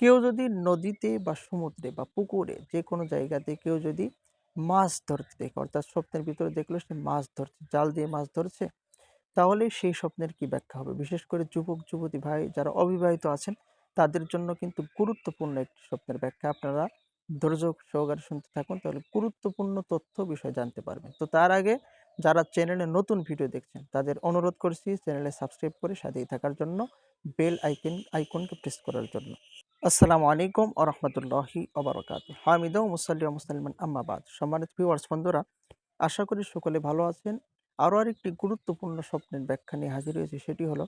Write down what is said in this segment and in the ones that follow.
কেউ যদি নদীতে বা সমুদ্রে বা পুকুরে যে কোনো জায়গাতে কেউ যদি মাছ ধরতে দেখে, অর্থাৎ স্বপ্নের ভিতরে দেখল সে মাছ ধরছে, জাল দিয়ে মাছ ধরছে, তাহলে সেই স্বপ্নের কি ব্যাখ্যা হবে? বিশেষ করে যুবক, যুবতী ভাই যারা অবিবাহিত আছেন, তাদের জন্য কিন্তু গুরুত্বপূর্ণ একটি স্বপ্নের ব্যাখ্যা। আপনারা ধৈর্য সহকারে শুনতে থাকুন, তাহলে গুরুত্বপূর্ণ তথ্য বিষয় জানতে পারবেন। তো তার আগে যারা চ্যানেলে নতুন ভিডিও দেখছেন, তাদের অনুরোধ করছি চ্যানেলে সাবস্ক্রাইব করে সাথেই থাকার জন্য, বেল আইকন, আইকনকে প্রেস করার জন্য। আসসালামু আলাইকুম ও রহমতুল্লাহি অবরকাত হামিদ মুসাল্লি মুসলমান আম্মাবাদ সম্মানিত ভিউয়ার্স, বন্ধুরা, আশা করি সকলে ভালো আছেন। আরও আরেকটি গুরুত্বপূর্ণ স্বপ্নের ব্যাখ্যা নিয়ে হাজির হয়েছে, সেটি হলো,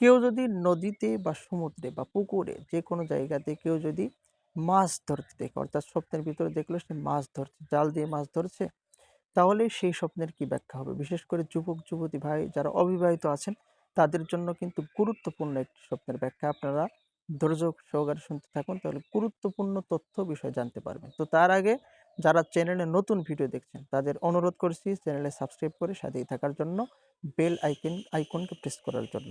কেউ যদি নদীতে বা সমুদ্রে বা পুকুরে যে কোনো জায়গাতে কেউ যদি মাছ ধরতে দেখে, অর্থাৎ স্বপ্নের ভিতরে দেখল সে মাছ ধরছে, জাল দিয়ে মাছ ধরছে তাহলে সেই স্বপ্নের কি ব্যাখ্যা হবে? বিশেষ করে যুবক, যুবতী ভাই যারা অবিবাহিত আছেন, তাদের জন্য কিন্তু গুরুত্বপূর্ণ একটি স্বপ্নের ব্যাখ্যা। আপনারা ধৈর্য সহকারে শুনতে থাকুন, তাহলে গুরুত্বপূর্ণ তথ্য বিষয় জানতে পারবেন। তো তার আগে যারা চ্যানেলে নতুন ভিডিও দেখছেন, তাদের অনুরোধ করছি চ্যানেলে সাবস্ক্রাইব করে সাথেই থাকার জন্য বেল আইকন, আইকনকে প্রেস করার জন্য।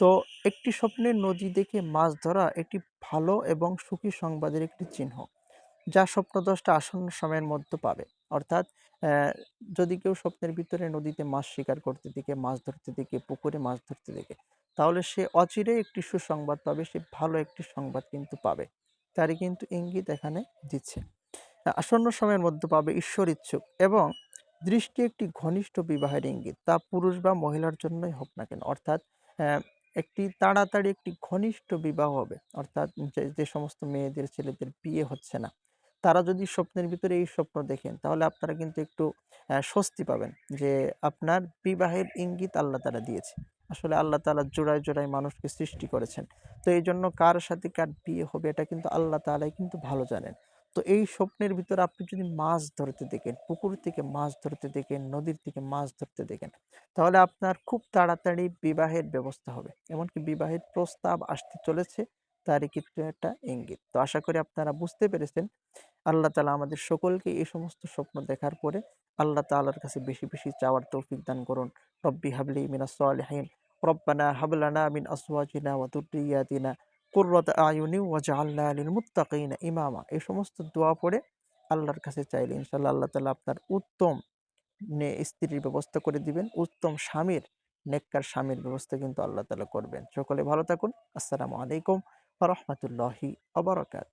তো একটি স্বপ্নের নদী দেখে মাছ ধরা একটি ভালো এবং সুখী সংবাদের একটি চিহ্ন। যা স্বপ্নদশটা আসন্ন সময়ের মধ্যে পাবে। অর্থাৎ যদি কেউ স্বপ্নের ভিতরে নদীতে মাছ শিকার করতে দেখে, মাছ ধরতে দেখে, পুকুরে মাছ ধরতে দেখে, তাহলে সে অচিরে একটি সুসংবাদ পাবে, সে ভালো একটি সংবাদ কিন্তু পাবে। তারই কিন্তু ইঙ্গিত এখানে দিচ্ছে। আসন্ন সময়ের মধ্যে পাবে ঈশ্বর ইচ্ছুক এবং দৃষ্টি একটি ঘনিষ্ঠ বিবাহের ইঙ্গিত, তা পুরুষ বা মহিলার জন্যই হোক না কেন। অর্থাৎ একটি তাড়াতাড়ি একটি ঘনিষ্ঠ বিবাহ হবে। অর্থাৎ যে সমস্ত মেয়েদের, ছেলেদের বিয়ে হচ্ছে না। তারা যদি স্বপ্নের ভিতরে এই স্বপ্ন দেখেন, তাহলে আপনারা কিন্তু একটু স্বস্তি পাবেন যে আপনার বিবাহের ইঙ্গিত আল্লাহ তারা দিয়েছে। আসলে আল্লাহ তালা জোড়ায় জোড়ায় মানুষকে সৃষ্টি করেছেন। তো এই জন্য কার সাথে কার বিয়ে হবে এটা কিন্তু আল্লাহ তালাই কিন্তু ভালো জানেন। তো এই স্বপ্নের ভিতরে আপনি যদি মাছ ধরতে দেখেন, পুকুর থেকে মাছ ধরতে দেখেন, নদীর থেকে মাছ ধরতে দেখেন, তাহলে আপনার খুব তাড়াতাড়ি বিবাহের ব্যবস্থা হবে। এমনকি বিবাহের প্রস্তাব আসতে চলেছে। তারই কিন্তু একটা ইঙ্গিত। তো আশা করি আপনারা বুঝতে পেরেছেন। আল্লাহ তালা আমাদের সকলকে এই সমস্ত স্বপ্ন দেখার পরে আল্লাহ তালার কাছে বেশি বেশি চাওয়ার তৌফিক দান করুন। রব্বি হাবলি মিনা সালিহিন। রব্বানা হাবলানা মিন আসওয়াজিনা ওয়া দুররিয়াতিনা। কুররাত আয়ুনি ওয়া জাআলনা লিল মুত্তাকিনা ইমামা। এই সমস্ত দোয়া পড়ে আল্লাহর কাছে চাইলে ইনশাআল্লাহ আল্লাহ তাআলা আপনার উত্তম নে স্ত্রীর ব্যবস্থা করে দিবেন। উত্তম স্বামীর, নেককার স্বামীর ব্যবস্থা কিন্তু আল্লাহ তাআলা করবেন। সকলে ভালো থাকুন। আসসালামু আলাইকুম। রাহমাতুল্লাহি অবরকাত